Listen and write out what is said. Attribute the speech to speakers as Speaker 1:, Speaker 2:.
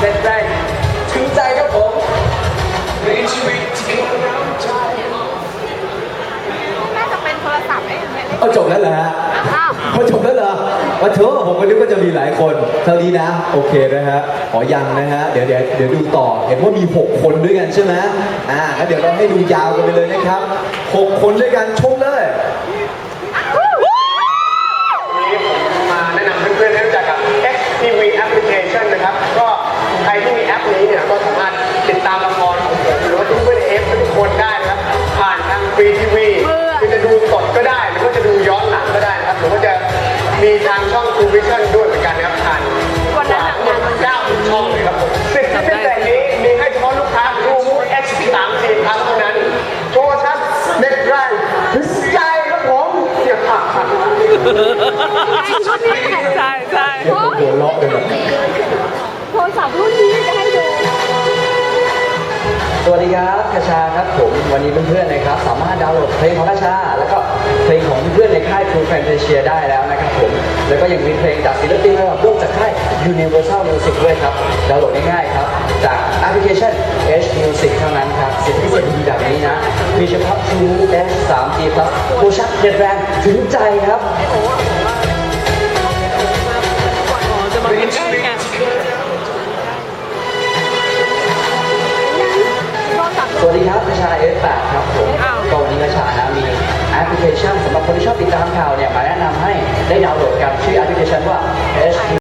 Speaker 1: เด็ดแรงถึงใจครับผมมีชีวิตที่น
Speaker 2: ่จะเป็นโทรศัพท์ไหม
Speaker 3: เอาจบแล้วเหรอฮะอ้าจบแล้วเหรอมาเถอะผมก็นึกว่าจะมีหลายคนเท่านี้นะ โอเคนะฮะขอยังนะฮะเดี๋ยวเดี๋ยวเดี๋ยวดูต่อเห็นว่ามี 6 คนด้วยกันใช่ไหมอ่างั้นเดี๋ยวเราให้ดูยาวกันไปเลยนะครับ 6 คนด้วยกันชกเลย
Speaker 4: มีทางช่อง True Vision ด้วยเหมือนกันนะครับผ่านวันนั้นหนังงานมันเก้าช่องเลยครับผมสิทธิพิเศษนี้มีให้เฉพาะลูกค้าดูมู X 3 4ครั้งเท่านั้นโทรทัศน์เน็ตไลน์ถึงใจครับผมเสียผักผัก
Speaker 2: ใช่ใช่
Speaker 3: เดี๋ยวผมหัวเราะเลยแบบ
Speaker 2: โทรศัพท์รุ่นนี้จะให้ดู
Speaker 1: สวัสดีครับกระชาครับผมวันนี้เพื่อนๆนะครับ สามารถดาวน์โหลดเพลงของกระชา แล้วก็เพลงของ เพื่อนในค่าย True Fantasia ได้แล้วนะครับผม แล้วก็ยังมีเพลงจากศิลปินระดับโลกจากค่าย Universal Music ด้วยครับดาวน์โหลดง่ายๆครับ จากแอปพลิเคชัน H Music เท่านั้นครับสิทธิพิเศษดีๆแบบนี้นะ มีเฉพาะ True H 3G Plus โปรชั่นเด็ดแรงถึงใจครับ
Speaker 2: จะมาเป็นแค่ไงโทรศัพท์
Speaker 1: สวัสดีครับกระชา F8 ครับผมอ้าวก็วันนี้กระชานะมีแอปพลิเคชันสำหรับ คนที่ชอบติดตามข่าวเนี่ยมาแนะนำให้ได้ดาวน์โหลดกันชื่อแอปพลิเคชันว่า H